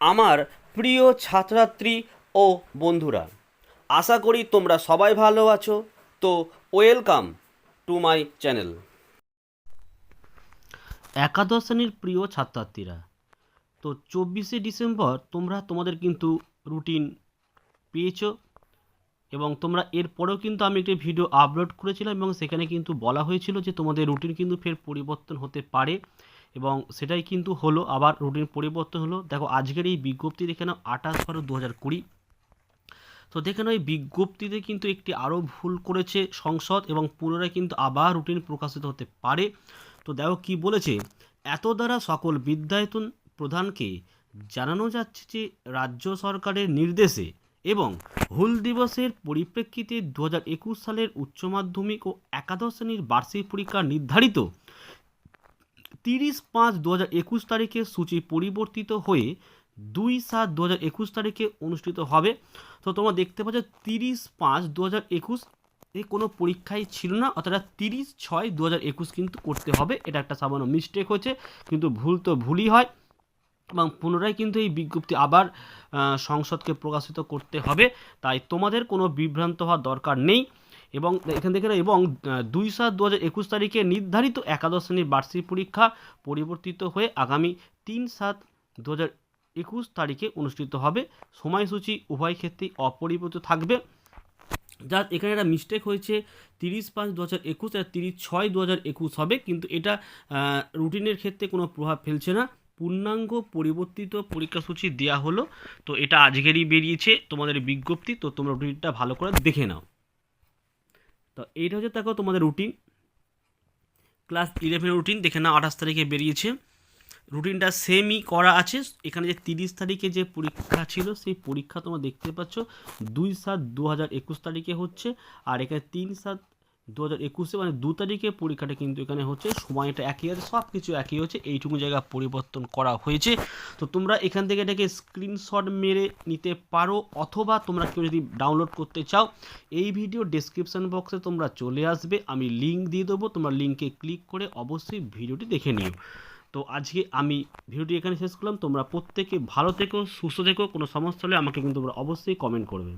আমার প্রিয় ছাত্রাত্রী ও বন্ধুরা, আশা করি তোমরা সবাই ভালো আছো। তো ওয়েলকাম টু মাই চ্যানেল। একাদশ শ্রেণির প্রিয় ছাত্রছাত্রীরা তো চব্বিশে ডিসেম্বর তোমরা তোমাদের কিন্তু রুটিন পেয়েছ এবং তোমরা এরপরেও কিন্তু আমি একটি ভিডিও আপলোড করেছিলাম এবং সেখানে কিন্তু বলা হয়েছিল যে তোমাদের রুটিন কিন্তু ফের পরিবর্তন হতে পারে। এবং সেটাই কিন্তু হলো আবার রুটিন পরিবর্তন হলো। দেখো, আজকের এই বিজ্ঞপ্তি দেখে নাও, আঠাশ বারো দু হাজার কুড়ি। তো দেখে নাও, এই বিজ্ঞপ্তিতে কিন্তু একটি আরও ভুল করেছে সংসদ এবং পুনরায় কিন্তু আবার রুটিন প্রকাশিত হতে পারে। তো দেখো কি বলেছে, এত দ্বারা সকল বিদ্যায়তন প্রধানকে জানানো যাচ্ছে যে রাজ্য সরকারের নির্দেশে এবং হুল দিবসের পরিপ্রেক্ষিতে দু হাজার একুশ সালের উচ্চ মাধ্যমিক ও একাদশ শ্রেণির বার্ষিক পরীক্ষা নির্ধারিত তিরিশ পাঁচ দু হাজার একুশ তারিখে সূচি পরিবর্তিত হয়ে দুই সাত দু হাজার একুশ তারিখে অনুষ্ঠিত হবে। তো তোমরা দেখতে পাচ্ছ তিরিশ পাঁচ দু হাজার একুশ এ কোনো পরীক্ষাই ছিল না, অর্থাৎ তিরিশ ছয় দু হাজার একুশ কিন্তু করতে হবে, এটা একটা সামান্য মিস্টেক হয়েছে, কিন্তু ভুল তো ভুলই হয়। এবং পুনরায় কিন্তু এই বিজ্ঞপ্তি আবার সংসদকে প্রকাশিত করতে হবে, তাই তোমাদের কোনো বিভ্রান্ত হওয়ার দরকার নেই। এবং এখান থেকে এবং দুই সাত দু হাজার একুশ তারিখে নির্ধারিত একাদশ শ্রেণির বার্ষিক পরীক্ষা পরিবর্তিত হয়ে আগামী তিন সাত দু হাজার একুশ তারিখে অনুষ্ঠিত হবে। সময়সূচি উভয় ক্ষেত্রেই অপরিবর্তিত থাকবে। যা এখানে একটা মিস্টেক হয়েছে, তিরিশ পাঁচ দু হাজার একুশ আর তিরিশ ছয় দু হাজার একুশ হবে, কিন্তু এটা রুটিনের ক্ষেত্রে কোনো প্রভাব ফেলছে না। পূর্ণাঙ্গ পরিবর্তিত পরীক্ষাসূচি দেওয়া হলো, তো এটা আজকেরই বেরিয়েছে তোমাদের বিজ্ঞপ্তি, তো তোমরা রুটিনটা ভালো করে দেখে নাও। তো এইটা হচ্ছে দেখো তোমাদের রুটিন ক্লাস ইলেভেনের রুটিন দেখে না আঠাশ তারিখে বেরিয়েছে। রুটিনটা সেমই করা আছে। এখানে যে তিরিশ তারিখে যে পরীক্ষা ছিল, সেই পরীক্ষা তোমরা দেখতে পাচ্ছ। দুই সাত দু হাজার একুশ তারিখে হচ্ছে। আর এখানে তিন সাত দু হাজার একুশে মানে দু তারিখে পরীক্ষাটা কিন্তু এখানে হচ্ছে, সময়টা একই আছে সব কিছু একই হচ্ছে, এইটুকু জায়গা পরিবর্তন করা হয়েছে। তো তোমরা এখান থেকে এটাকে স্ক্রিনশট মেরে নিতে পারো, অথবা তোমরা কেউ যদি ডাউনলোড করতে চাও, এই ভিডিও ডেসক্রিপশন বক্সে তোমরা চলে আসবে, আমি লিঙ্ক দিয়ে দেবো, তোমরা লিঙ্কে ক্লিক করে অবশ্যই ভিডিওটি দেখে নিও। তো আজকে আমি ভিডিওটি এখানে শেষ করলাম, তোমরা প্রত্যেকে ভালো থেকো, সুস্থ থেকো, কোনো সমস্যা হলে আমাকে কিন্তু তোমরা অবশ্যই কমেন্ট করবে।